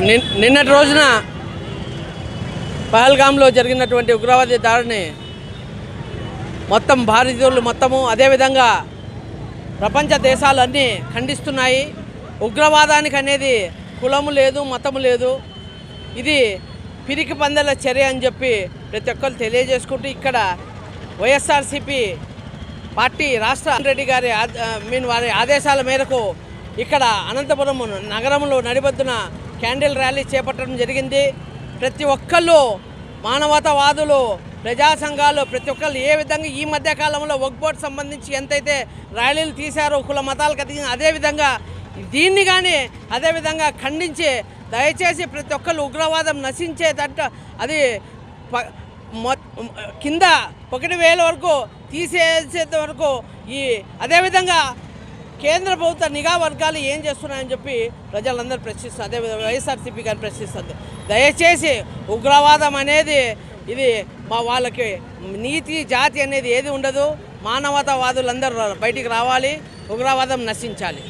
నిన్- నిన్నటి రోజున పహల్గామ్లో జరిగినటువంటి ఉగ్రవాది దాడిని మొత్తం భారతీయులు మొత్తము అదేవిధంగా ప్రపంచ దేశాలు అన్నీ ఖండిస్తున్నాయి. ఉగ్రవాదానికి అనేది కులము లేదు మతము లేదు. ఇది పిరికి పందెల చర్య అని చెప్పి ప్రతి ఒక్కరు తెలియజేసుకుంటూ ఇక్కడ వైఎస్ఆర్సిపి పార్టీ రాష్ట్ర రెడ్డి గారి మీన్ వారి ఆదేశాల మేరకు ఇక్కడ అనంతపురం నగరంలో నడిబొద్దున క్యాండిల్ ర్యాలీ చేపట్టడం జరిగింది. ప్రతి ఒక్కళ్ళు మానవతావాదులు ప్రజా సంఘాలు ప్రతి ఒక్కళ్ళు ఏ విధంగా ఈ మధ్య కాలంలో సంబంధించి ఎంతైతే ర్యాలీలు తీశారో కుల మతాలకు అదే అదేవిధంగా దీన్ని కానీ అదేవిధంగా ఖండించి దయచేసి ప్రతి ఒక్కళ్ళు ఉగ్రవాదం నశించేటట్ట అది కింద ఒకటి వేల వరకు తీసేసేంత వరకు ఈ అదేవిధంగా కేంద్ర ప్రభుత్వ నిఘా వర్గాలు ఏం చేస్తున్నాయని చెప్పి ప్రజలందరూ ప్రశ్నిస్తుంది అదేవిధంగా వైఎస్ఆర్సీపీ గారు ప్రశ్నిస్తుంది దయచేసి ఉగ్రవాదం అనేది ఇది మా వాళ్ళకి నీతి జాతి అనేది ఏది ఉండదు. మానవతావాదులందరూ బయటికి రావాలి. ఉగ్రవాదం నశించాలి.